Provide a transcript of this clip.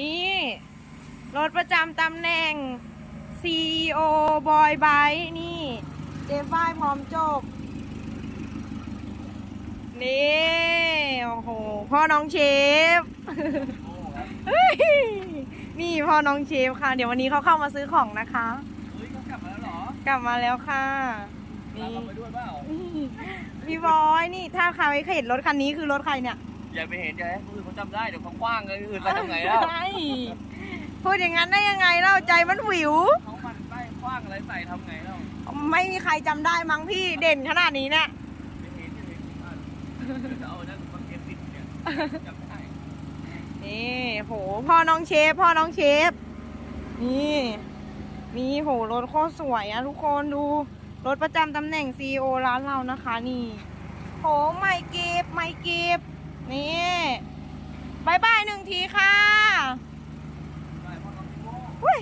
นี่ รถประจำตำแหน่ง CEO บอยไบนี่ เจฟ้ายพร้อมจบ นี่ โอ้โห พ่อน้องเชฟเฮ้ยนี่พ่อน้องเชฟค่ะ เดี๋ยววันนี้เขาเข้ามาซื้อของนะคะ เฮ้ยเขากลับมาแล้วเหรอกลับมาแล้วค่ะตามนี่เราไปด้วยเปล่า พี่บอย นี่ ถ้าใครเห็นรถคันนี้คือรถใครเนี่ย อย่าไปเห็นอย่าให้คนอื่นเขาจำได้เดี๋ยวเขาคว้างกันคนอื่นไปทำไงแล้วใช่พูดอย่างนั้นได้ยังไงเล่าใจมันหวิว เขามันไล่คว้างอะไรใส่ทำไงแล้วไม่มีใครจำได้มั้งพี่เด่นขนาดนี้เนี่ยไม่เห็นไม่เห็นอะจะเอานั่นมาเก็บติดเนี่ยจำได้นี่โหพ่อน้องเชฟพ่อน้องเชฟนี่นี่โหรถโคตรสวยอะทุกคนดูรถประจำตำแหน่ง CEO ร้านเรานะคะ นี่โหไม่เก็บไม่เก็บ นี่บายบายหนึ่งทีค่ะได้เพราะเราไม่โง่อุ้ย